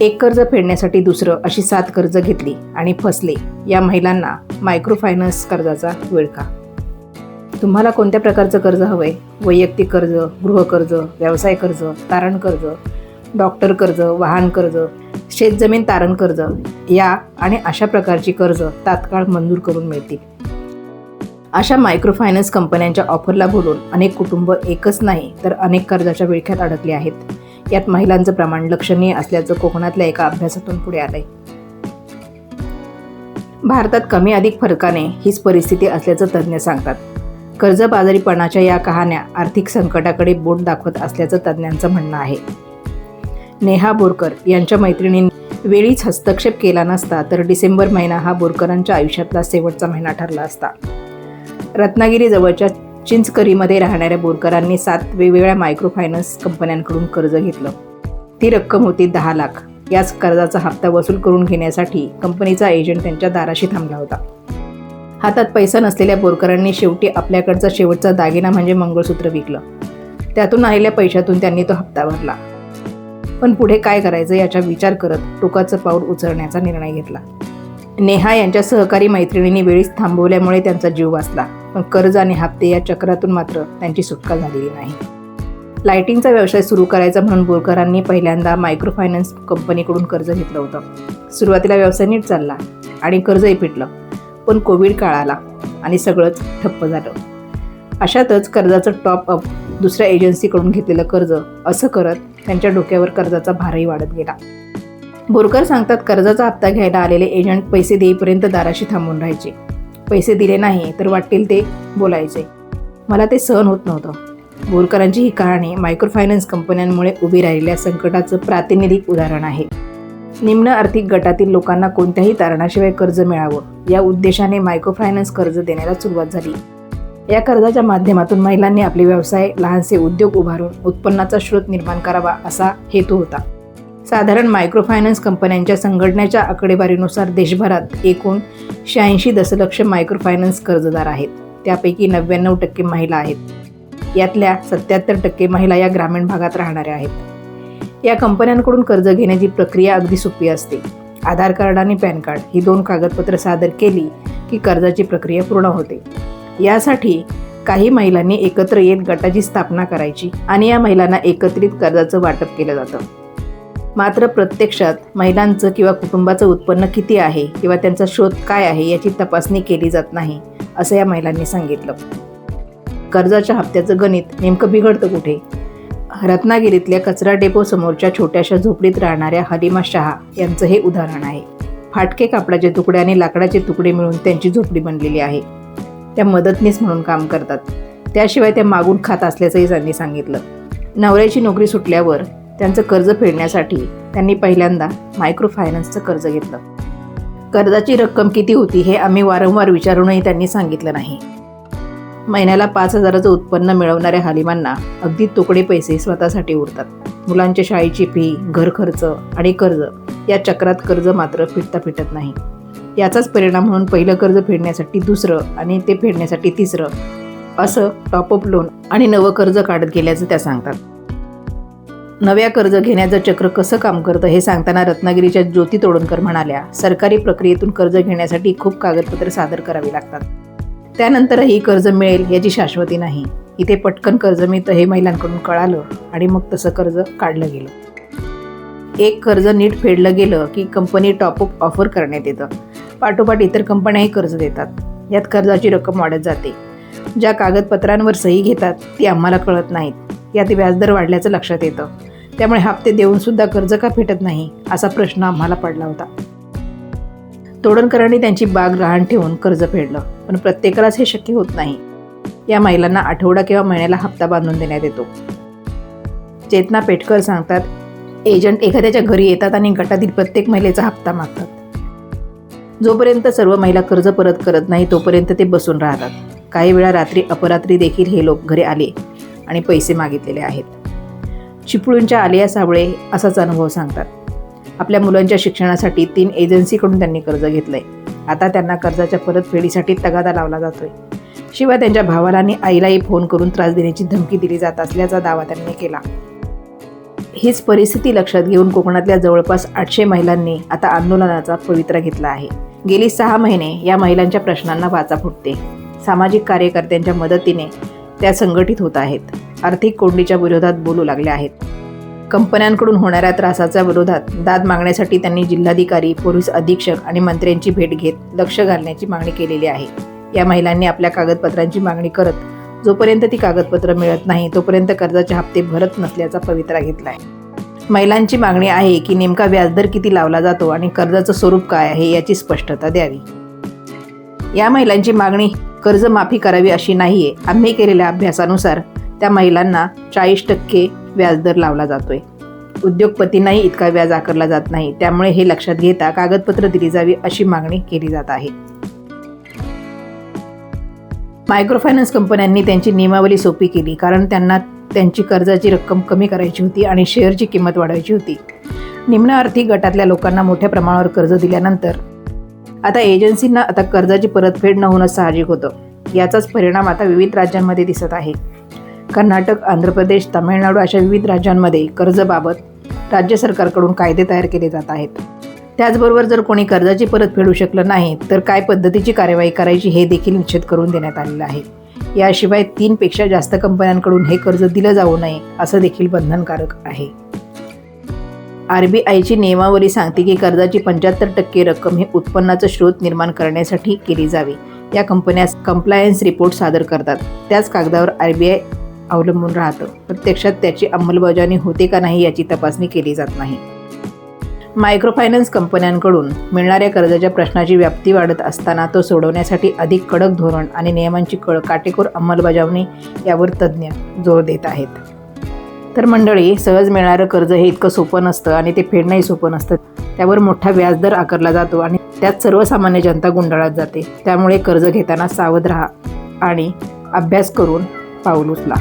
एक कर्ज फेडण्यासाठी दुसरं अशी सात कर्ज घेतली आणि फसले. या महिलांना मायक्रो फायनान्स कर्जाचा विळखा. तुम्हाला कोणत्या प्रकारचं कर्ज हवंय? वैयक्तिक कर्ज गृहकर्ज व्यवसाय कर्ज तारण कर्ज डॉक्टर कर्ज वाहन कर्ज शेतजमीन तारण कर्ज या आणि अशा प्रकारची कर्ज तात्काळ मंजूर करून मिळतील. अशा मायक्रो फायनान्स कंपन्यांच्या ऑफरला बोलून अनेक कुटुंब एकच नाही तर अनेक कर्जाच्या विळख्यात अडकले आहेत. यात महिलांचं प्रमाण लक्षणीय असल्याचं कोकणातल्या एका अभ्यासातून पुढे आलंय. भारतात कमी अधिक फरकाने हीच परिस्थिती असल्याचं तज्ज्ञ सांगतात. कर्जबाजारीपणाच्या या कहाण्या आर्थिक संकटाकडे बोट दाखवत असल्याचं तज्ज्ञांचं म्हणणं आहे. नेहा बोरकर यांच्या मैत्रिणींनी वेळीच हस्तक्षेप केला नसता तर डिसेंबर महिना हा बोरकरांच्या आयुष्यातला शेवटचा महिना ठरला असता. रत्नागिरीजवळच्या चिंचकरीमध्ये राहणाऱ्या बोरकरांनी सात वेगवेगळ्या मायक्रो फायनान्स कंपन्यांकडून कर्ज घेतलं. ती रक्कम होती दहा लाख. याच कर्जाचा हप्ता वसूल करून घेण्यासाठी कंपनीचा एजंट त्यांच्या दाराशी थांबला होता. हातात पैसा नसलेल्या बोरकरांनी शेवटी आपल्याकडचा शेवटचा दागिना म्हणजे मंगळसूत्र विकलं. त्यातून आलेल्या पैशातून त्यांनी तो हप्ता भरला. पण पुढे काय करायचं याचा विचार करत टोकाचं पाऊल उचलण्याचा निर्णय घेतला. नेहा यांच्या सहकारी मैत्रिणींनी वेळीच थांबवल्यामुळे त्यांचा जीव वाचला. पण कर्ज आणि हप्ते या चक्रातून मात्र त्यांची सुटका झालेली नाही. लायटिंगचा व्यवसाय सुरू करायचा म्हणून बोरकरांनी पहिल्यांदा मायक्रो फायनान्स कंपनीकडून कर्ज घेतलं होतं. सुरुवातीला व्यवसाय नीट चालला आणि कर्जही फिटलं पण कोविड काळ आला आणि सगळंच ठप्प झालं. अशातच कर्जाचं टॉप अप दुसऱ्या एजन्सीकडून घेतलेलं कर्ज असं करत त्यांच्या डोक्यावर कर्जाचा भारही वाढत गेला. बोरकर सांगतात कर्जाचा हप्ता घ्यायला आलेले एजंट पैसे देईपर्यंत दाराशी थांबून राहायचे. पैसे दिले नाही तर वाटतील ते बोलायचे. मला ते सहन होत नव्हतं. बोरकरांची ही कहाणी मायक्रो फायनान्स कंपन्यांमुळे उभी राहिलेल्या संकटाचं प्रातिनिधिक उदाहरण आहे. निम्न आर्थिक गटातील लोकांना कोणत्याही तारणाशिवाय कर्ज मिळावं या उद्देशाने मायक्रो फायनान्स कर्ज देण्याला सुरुवात झाली. या कर्जाच्या माध्यमातून महिलांनी आपले व्यवसाय लहानसे उद्योग उभारून उत्पन्नाचा स्रोत निर्माण करावा असा हेतू होता. साधारण मायक्रोफायनान्स कंपन्यांच्या संघटनेच्या आकडेवारीनुसार देशभरात एकूण शहाऐंशी दशलक्ष मायक्रोफायनान्स कर्जदार आहेत. त्यापैकी नव्याण्णव टक्के महिला आहेत. यातल्या सत्याहत्तर टक्के महिला या ग्रामीण भागात राहणाऱ्या आहेत. या कंपन्यांकडून कर्ज घेण्याची प्रक्रिया अगदी सोपी असते. आधार कार्ड आणि पॅन कार्ड ही दोन कागदपत्र सादर केली की कर्जाची प्रक्रिया पूर्ण होते. यासाठी काही महिलांनी एकत्र येत गटाची स्थापना करायची आणि या महिलांना एकत्रित कर्जाचं वाटप केलं जातं. मात्र प्रत्यक्षात महिलांचं किंवा कुटुंबाचं उत्पन्न किती आहे किंवा त्यांचा शोध काय आहे याची तपासणी केली जात नाही असं या महिलांनी सांगितलं. कर्जाच्या हप्त्याचं गणित नेमकं बिघडतं कुठे? रत्नागिरीतल्या कचरा डेपो समोरच्या छोट्याशा झोपडीत राहणाऱ्या हलिमा शहा यांचं हे उदाहरण आहे. फाटके कापडाचे तुकडे आणि लाकडाचे तुकडे मिळून त्यांची झोपडी बनलेली आहे. त्या मदतनीस म्हणून काम करतात. त्याशिवाय त्या मागून खात असल्याचंही त्यांनी सांगितलं. नवऱ्याची नोकरी सुटल्यावर त्यांचं कर्ज फेडण्यासाठी त्यांनी पहिल्यांदा मायक्रो फायनान्सचं कर्ज घेतलं. कर्जाची रक्कम किती होती हे आम्ही वारंवार विचारूनही त्यांनी सांगितलं नाही. महिन्याला पाच हजाराचं उत्पन्न मिळवणाऱ्या हालिमांना अगदी तुकडे पैसे स्वतःसाठी उरतात. मुलांच्या शाळेची फी घर खर्च आणि कर्ज या चक्रात कर्ज मात्र फिटता फिटत नाही. याचाच परिणाम म्हणून पहिलं कर्ज फेडण्यासाठी दुसरं आणि ते फेडण्यासाठी तिसरं असं टॉपअप लोन आणि नवं कर्ज काढत गेल्याचं त्या सांगतात. नव्या कर्ज घेण्याचं चक्र कसं काम करतं हे सांगताना रत्नागिरीच्या ज्योती तोडणकर म्हणाल्या सरकारी प्रक्रियेतून कर्ज घेण्यासाठी खूप कागदपत्र सादर करावी लागतात. त्यानंतरही कर्ज मिळेल याची शाश्वती नाही. इथे पटकन कर्ज मिळतं हे महिलांकडून कळालं आणि मग तसं कर्ज काढलं गेलं. एक कर्ज नीट फेडलं गेलं की कंपनी टॉपअप ऑफर करण्यात येतं. पाठोपाठ इतर कंपन्याही कर्ज देतात. यात कर्जाची रक्कम वाढत जाते. ज्या कागदपत्रांवर सही घेतात ती आम्हाला कळत नाहीत. यात व्याजदर वाढल्याचं लक्षात येतं. त्यामुळे हप्ते देऊन सुद्धा कर्ज का फेटत नाही असा प्रश्न आम्हाला पडला होता. तोडणकरांनी त्यांची बाग गहाण ठेवून कर्ज फेडलं पण प्रत्येकालाच हे शक्य होत नाही. या महिलांना आठवडा किंवा महिन्याला हप्ता बांधून देण्यात येतो. चेतना पेटकर सांगतात एजंट एखाद्याच्या घरी येतात आणि गटातील प्रत्येक महिलेचा हप्ता मागतात. जोपर्यंत सर्व महिला कर्ज परत करत नाही तोपर्यंत ते बसून राहतात. काही वेळा रात्री अपरात्री देखील हे लोक घरी आले आणि पैसे मागितलेले आहेत. चिपळूणच्या आलिया साबळे असाच अनुभव सांगतात. आपल्या मुलांच्या शिक्षणासाठी तीन एजन्सीकडून त्यांनी कर्ज घेतलंय. आता त्यांना कर्जाच्या परतफेडीसाठी तगादा लावला जातोय. शिवाय त्यांच्या भावाला आणि आईलाही फोन करून त्रास देण्याची धमकी दिली जात असल्याचा दावा त्यांनी केला. हीच परिस्थिती लक्षात घेऊन कोकणातल्या जवळपास आठशे महिलांनी आता आंदोलनाचा पवित्रा घेतला आहे. गेली सहा महिने या महिलांच्या प्रश्नांना वाचा फुटते. सामाजिक कार्यकर्त्यांच्या मदतीने त्या संघटित होत आहेत. आर्थिक कोंडीच्या विरोधात बोलू लागल्या आहेत. कंपन्यांकडून होणाऱ्या त्रासाच्या विरोधात दाद मागण्यासाठी त्यांनी जिल्हाधिकारी पोलीस अधीक्षक आणि मंत्र्यांची भेट घेत लक्ष घालण्याची मागणी केलेली आहे. या महिलांनी आपल्या कागदपत्रांची मागणी करत जोपर्यंत ती कागदपत्र मिळत नाही तोपर्यंत कर्जाचे हप्ते भरत नसल्याचा पवित्रा घेतला आहे महिलांची मागणी आहे की नेमका व्याजदर किती लावला जातो आणि कर्जाचं स्वरूप काय आहे याची स्पष्टता द्यावी. या महिलांची मागणी कर्जमाफी करावी अशी नाहीये. आम्ही केलेल्या अभ्यासानुसार त्या महिलांना चाळीस टक्के व्याजदर लावला जातोय. उद्योगपतींनाही इतका व्याज आकारला जात नाही. त्यामुळे हे लक्षात घेता कागदपत्र दिली जावी अशी मागणी केली जात आहे. मायक्रोफायनान्स कंपन्यांनी त्यांची नियमावली सोपी केली कारण त्यांना त्यांची कर्जाची रक्कम कमी करायची होती आणि शेअरची किंमत वाढवायची होती. निम्न आर्थिक गटातल्या लोकांना मोठ्या प्रमाणावर कर्ज दिल्यानंतर आता एजन्सींना आता कर्जाची परतफेड न होणं साहजिक होतं. याचाच परिणाम आता विविध राज्यांमध्ये दिसत आहे. कर्नाटक आंध्र प्रदेश तामिळनाडू अशा विविध राज्यांमध्ये कर्जाबाबत राज्य सरकारकडून कायदे तयार केले जात आहेत. त्याचबरोबर जर कोणी कर्जाची परत फेडू शकलं नाही तर काय पद्धतीची कार्यवाही करायची हे देखील निश्चित करून देण्यात आलेलं आहे. याशिवाय तीनपेक्षा जास्त कंपन्यांकडून हे कर्ज दिलं जाऊ नये असं देखील बंधनकारक आहे. आर बी आयची नियमावली सांगते की कर्जाची पंच्याहत्तर टक्के रक्कम ही उत्पन्नाचं स्रोत निर्माण करण्यासाठी केली जावी. या कंपन्या कंप्लायन्स रिपोर्ट सादर करतात. त्याच कागदावर आर बी आय अवलंबून राहतं. प्रत्यक्षात त्याची अंमलबजावणी होते का नाही याची तपासणी केली जात नाही. मायक्रोफायनान्स कंपन्यांकडून मिळणाऱ्या कर्जाच्या प्रश्नाची व्याप्ती वाढत असताना तो सोडवण्यासाठी अधिक कडक धोरण आणि नियमांची कळ काटेकोर अंमलबजावणी यावर तज्ज्ञ जोर देत आहेत. तर मंडळी सहज मिळणारं कर्ज हे इतकं सोपं नसतं आणि ते फेडणंही सोपं नसतं. त्यावर मोठा व्याजदर आकारला जातो आणि त्यात सर्वसामान्य जनता गुंडाळत जाते. त्यामुळे कर्ज घेताना सावध राहा आणि अभ्यास करून पाऊल उचला.